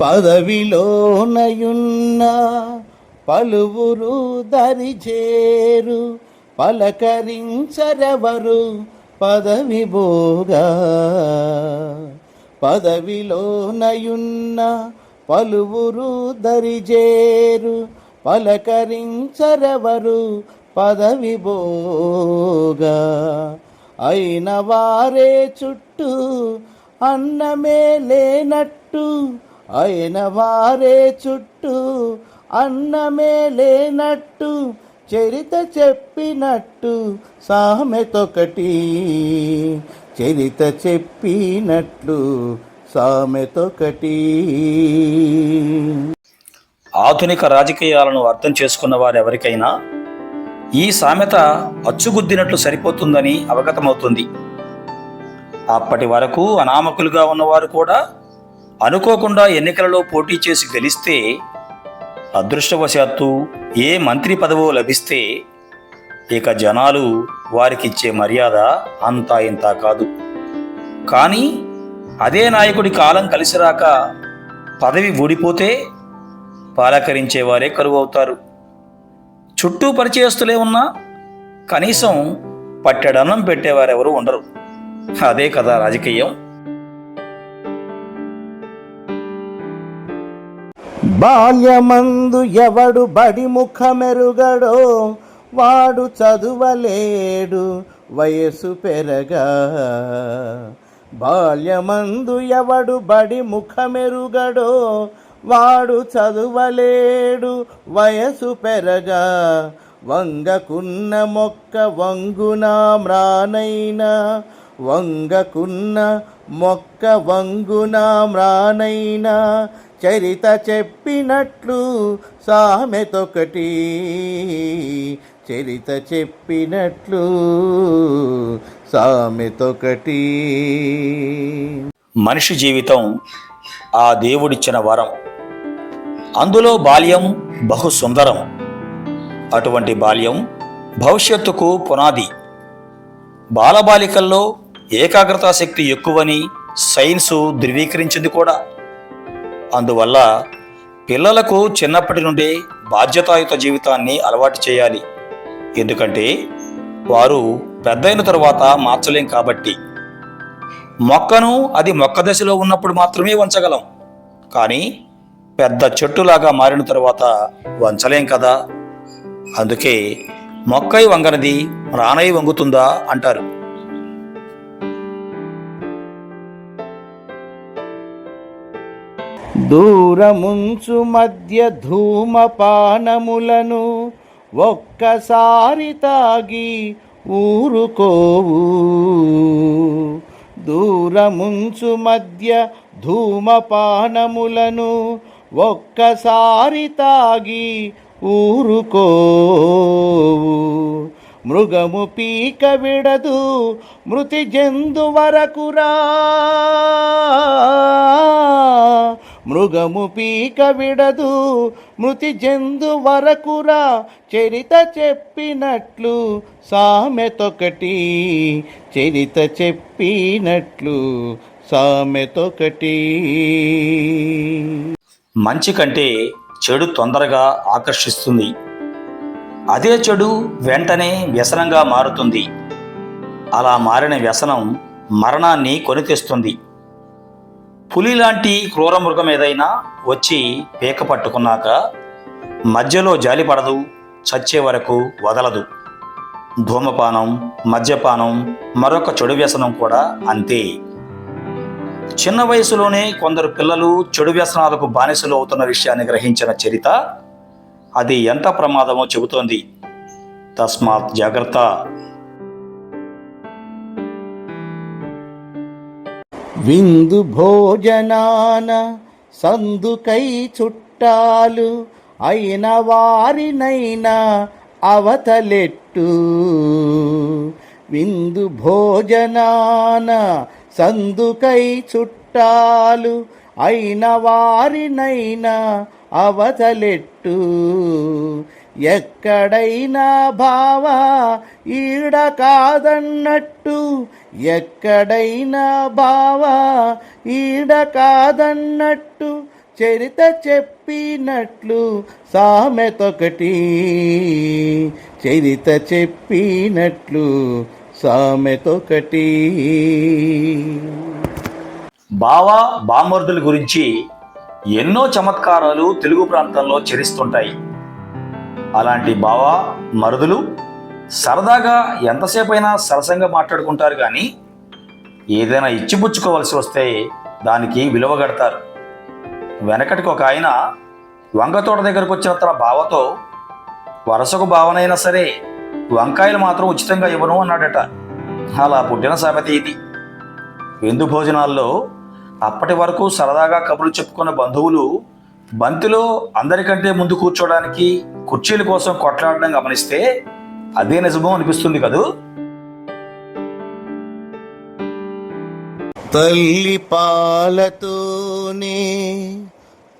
పదవిలోనయున్న పలువురు దరిచేరు పలకరించరవరు పదవి భోగా పదవిలోనయున్న పలువురు దరిజేరు పలకరించరవరు పదవి భోగా అయిన వారే చుట్టూ అన్నమే లేనట్టు అయిన వారే చుట్టూ అన్నమే లేనట్టు చరిత చెప్పినట్టు సామెతొకటి. చరిత చెప్పినట్లు సామెతొకటి. ఆధునిక రాజకీయాలను అర్థం చేసుకున్న వారెవరికైనా ఈ సామెత అచ్చుగుద్దినట్లు సరిపోతుందని అవగతమవుతుంది. అప్పటి వరకు అనామకులుగా ఉన్నవారు కూడా అనుకోకుండా ఎన్నికలలో పోటీ చేసి గెలిస్తే అదృష్టవశాత్తు ఏ మంత్రి పదవో లభిస్తే ఇక జనాలు వారికిచ్చే మర్యాద అంతా ఇంత కాదు. కానీ అదే నాయకుడి కాలం కలిసిరాక పదవి ఊడిపోతే పాలకరించేవారే కరువవుతారు. చుట్టూ పరిచయస్తులే ఉన్నా కనీసం పట్టెడన్నం పెట్టేవారెవరూ ఉండరు. అదే కదా రాజకీయం. బాల్యమందు ఎవడు బడి ముఖమెరుగడో వాడు చదువలేడు వయసు పెరగా. బాల్యమందు ఎవడు బడి ముఖమెరుగడో వాడు చదువలేడు వయసు పెరగా. వంగకున్న మొక్క వంగునా మ్రానైనా వంగకున్న మొక్క వంగున మ్రానైనా చరిత చెప్పినట్లు సామెతొకటి. చరిత చెప్పినట్లు సామెతొకటి. మనిషి జీవితం ఆ దేవుడిచ్చిన వరం. అందులో బాల్యం బహు సుందరం. అటువంటి బాల్యం భవిష్యత్తుకు పునాది. బాలబాలికల్లో ఏకాగ్రతా శక్తి ఎక్కువని సైన్సు ధృవీకరించింది కూడా. అందువల్ల పిల్లలకు చిన్నప్పటి నుండి బాధ్యతాయుత జీవితాన్ని అలవాటు చేయాలి. ఎందుకంటే వారు పెద్దయిన తర్వాత మార్చలేం కాబట్టి. మొక్కను అది మొక్క దశలో ఉన్నప్పుడు మాత్రమే వంచగలం. కానీ పెద్ద చెట్టులాగా మారిన తర్వాత వంచలేం కదా. అందుకే మొక్కై వంగనది రానై వంగుతుందా అంటారు. దూరముంచు మధ్య ధూమపానములను ఒక్కసారి తాగి ఊరుకోవు. దూరముంచు మధ్య ధూమపానములను ఒక్కసారి తాగి ఊరుకోవు. మృగము పీక విడదు మృతి జందు వరకురా మృగము పీక విడదు మృతి జందు వరకురా చరిత చెప్పినట్లు సామెతొకటి చరిత చెప్పినట్లు సామెతొకటి. మంచి కంటే చెడు తొందరగా ఆకర్షిస్తుంది. అదే చెడు వెంటనే వ్యసనంగా మారుతుంది. అలా మారిన వ్యసనం మరణాన్ని కొని తెస్తుంది. పులి లాంటి క్రూర మృగం ఏదైనా వచ్చి పీక పట్టుకున్నాక మధ్యలో జాలి పడదు చచ్చే వరకు వదలదు. ధూమపానం మద్యపానం మరొక చెడు వ్యసనం కూడా అంతే. చిన్న వయసులోనే కొందరు పిల్లలు చెడు వ్యసనాలకు బానిసలు అవుతున్న విషయాన్ని గ్రహించిన చరిత అది ఎంత ప్రమాదమో చెబుతోంది. తస్మాత్ జాగ్రత్త. విందు భోజనాన సందుకై చుట్టాలు అయిన వారినైనా అవతలెట్టు. విందు భోజనాన సందుకై చుట్టాలు అయిన వారినైనా అవతలెట్టు. ఎక్కడైనా బావా ఈడ కాదన్నట్టు. ఎక్కడైనా బావా ఈడ కాదన్నట్టు. చరిత చెప్పినట్లు సామెతొకటి. చరిత చెప్పినట్లు సామెతొకటి. బావ బామర్దుల గురించి ఎన్నో చమత్కారాలు తెలుగు ప్రాంతంలో చరిస్తుంటాయి. అలాంటి భావ మరుదులు సరదాగా ఎంతసేపైనా సరసంగా మాట్లాడుకుంటారు కానీ ఏదైనా ఇచ్చిపుచ్చుకోవలసి వస్తే దానికి విలువ కడతారు. వెనకటికి ఒక ఆయన వంగతోట దగ్గరకు వచ్చిన తన బావతో వరుసకు భావనైనా సరే వంకాయలు మాత్రం ఉచితంగా ఇవ్వను అన్నాడట. అలా పుట్టిన సామెత ఇది. విందు భోజనాల్లో అప్పటి వరకు సరదాగా కబుర్లు చెప్పుకున్న బంధువులు బంతిలో అందరికంటే ముందు కూర్చోడానికి కుర్చీల కోసం కొట్లాడడం గమనిస్తే అదే నిజమో అనిపిస్తుంది కదూ? తల్లి పాలతోనే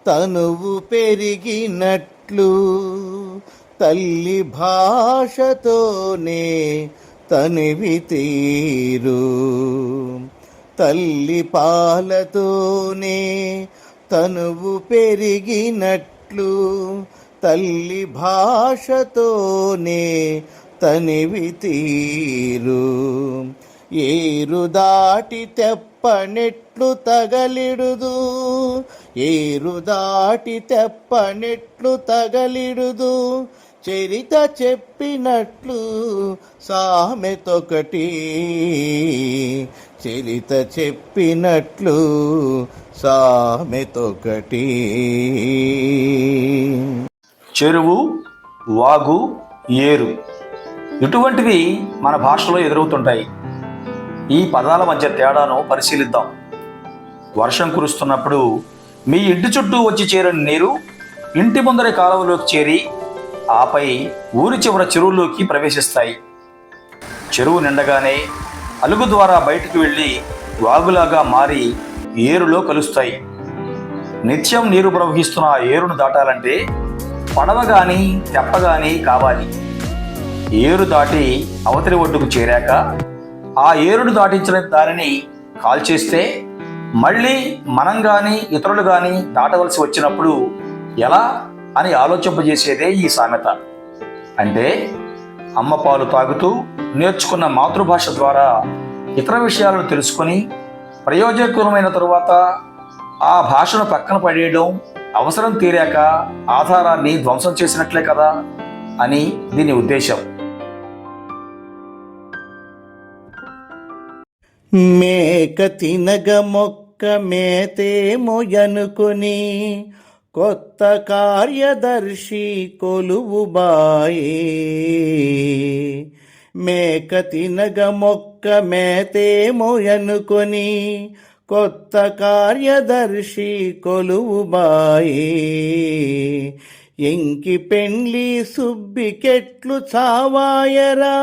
తనువు పెరిగినట్లు తల్లి భాషతోనే తనివి తీరు. తల్లి పాలతోనే తనువు పెరిగినట్లు తల్లి భాషతోనే తనివి తీరు. ఏరు దాటి తెప్పనెట్లు తగలిడుదు. ఏరు దాటి తెప్పనెట్లు తగలిడుదు. చరిత చెప్పినట్లు సామెతొకటి. చరిత చెప్పినట్లు సామెతొకటి. చెరువు వాగు ఏరు ఇటువంటివి మన భాషలో ఎదురవుతుంటాయి. ఈ పదాల మధ్య తేడాను పరిశీలిద్దాం. వర్షం కురుస్తున్నప్పుడు మీ ఇంటి చుట్టూ వచ్చి చేరని నీరు ఇంటి ముందరి కాలువలోకి చేరి ఆపై ఊరి చివర చెరువులోకి ప్రవేశిస్తాయి. చెరువు నిండగానే అలుగు ద్వారా బయటికి వెళ్ళి వాగులాగా మారి ఏరులో కలుస్తాయి. నిత్యం నీరు ప్రవహిస్తున్న ఆ ఏరును దాటాలంటే పడవ కానీ తెప్ప కానీ కావాలి. ఏరు దాటి అవతలి ఒడ్డుకు చేరాక ఆ ఏరును దాటించిన దానిని కాల్చేస్తే మళ్ళీ మనం కానీ ఇతరులు కానీ దాటవలసి వచ్చినప్పుడు ఎలా? అని ఆలోచింపజేసేదే ఈ సామెత. అంటే అమ్మ పాలు తాగుతూ నేర్చుకున్న మాతృభాష ద్వారా ఇతర విషయాలను తెలుసుకొని ప్రయోజనకరమైన తరువాత ఆ భాషను పక్కన పడేయడం అవసరం తీరాక ఆధారాన్ని ధ్వంసం చేసినట్లే కదా అని దీని ఉద్దేశం మేక తినగ మొక్క మేతేమొయనుకొని కొత్త కార్యదర్శి కొలువుబాయే మేక తినగ మొక్క మేతేమొయనుకొని కొత్త కార్యదర్శి కొలువుబాయే ఎంకి పెండ్లి సుబ్బికెట్లు చావాయరా.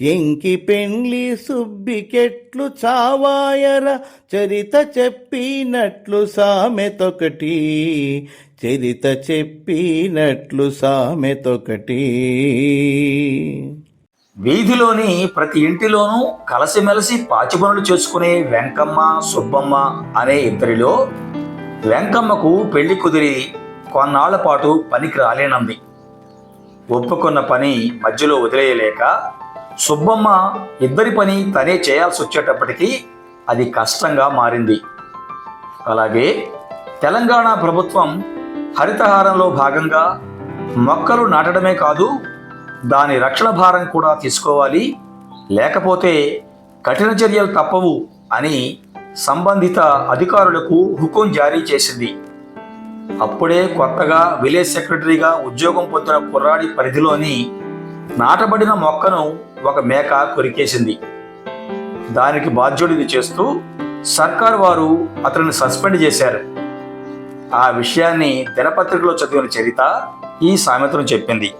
ఎంకి పెండ్లి సుబ్బికెట్లు చావాయరా. చరిత చెప్పినట్లు సామెతొకటి. చరిత చెప్పినట్లు సామెతొకటి. వీధిలోని ప్రతి ఇంటిలోనూ కలసిమెలసి పాచి పనులు చేసుకునే వెంకమ్మ సుబ్బమ్మ అనే ఇద్దరిలో వెంకమ్మకు పెళ్ళి కుదిరి కొన్నాళ్ళ పాటు పనికి రాలేనంది. ఒప్పుకున్న పని మధ్యలో వదిలేయలేక సుబ్బమ్మ ఇద్దరి పని తనే చేయాల్సి వచ్చేటప్పటికీ అది కష్టంగా మారింది. అలాగే తెలంగాణ ప్రభుత్వం హరితహారంలో భాగంగా మొక్కలు నాటడమే కాదు దాని రక్షణ భారం కూడా తీసుకోవాలి లేకపోతే కఠిన చర్యలు తప్పవు అని సంబంధిత అధికారులకు హుకుం జారీ చేసింది. అప్పుడే కొత్తగా విలేజ్ సెక్రటరీగా ఉద్యోగం పొందిన కుర్రాడి పరిధిలోని నాటబడిన మొక్కను ఒక మేక కొరికేసింది. దానికి బాధ్యుడిని చేస్తూ సర్కార్ వారు అతనిని సస్పెండ్ చేశారు. ఆ విషయాన్ని దినపత్రికలో చదివిన చరిత ఈ సామెతను చెప్పింది.